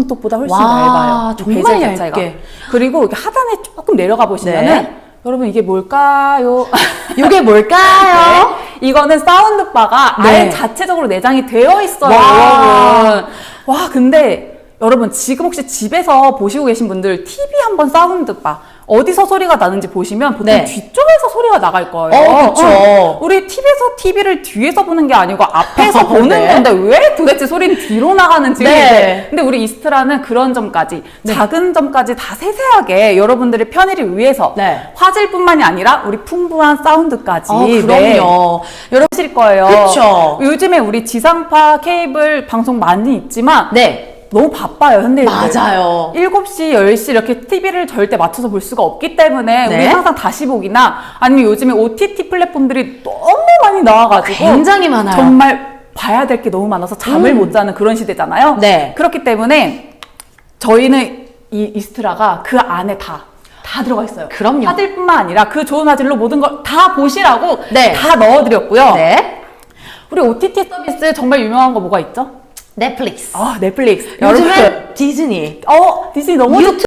손톱보다 훨씬 와, 얇아요. 이 정말 얇게. 자체가. 그리고 이렇게 하단에 조금 내려가 보시면은 네. 여러분 이게 뭘까요? 이게 뭘까요? 네. 이거는 사운드바가 네. 아예 자체적으로 내장이 되어 있어요, 와. 여러분. 와, 근데 여러분 지금 혹시 집에서 보시고 계신 분들 TV 한번 사운드바 어디서 소리가 나는지 보시면 보통 네. 뒤쪽에서 소리가 나갈 거예요. 어, 그쵸. 어, 우리 TV에서 TV를 뒤에서 보는 게 아니고 앞에서 보는 네. 건데 왜 도대체 소리는 뒤로 나가는지. 네. 근데 우리 이스트라는 그런 점까지 작은 점까지 다 세세하게 여러분들의 편의를 위해서 네. 화질뿐만이 아니라 우리 풍부한 사운드까지 어, 네. 그럼요. 여러분, 하실 거예요. 그쵸. 요즘에 우리 지상파 케이블 방송 많이 있지만 네. 너무 바빠요, 현대인들. 맞아요. 7시, 10시 이렇게 TV를 절대 맞춰서 볼 수가 없기 때문에 네. 우리 항상 다시 보기나 아니면 요즘에 OTT 플랫폼들이 너무 많이 나와가지고 굉장히 많아요. 정말 봐야 될 게 너무 많아서 잠을 음. 못 자는 그런 시대잖아요. 네. 그렇기 때문에 저희는 이 이스트라가 그 안에 다, 다 들어가 있어요. 그럼요. 화질뿐만 아니라 그 좋은 화질로 모든 걸 다 보시라고 네. 다 넣어드렸고요. 네. 우리 OTT 서비스 정말 유명한 거 뭐가 있죠? 넷플릭스. 아, 넷플릭스. 요즘엔 디즈니. 어, 디즈니 너무 좋죠.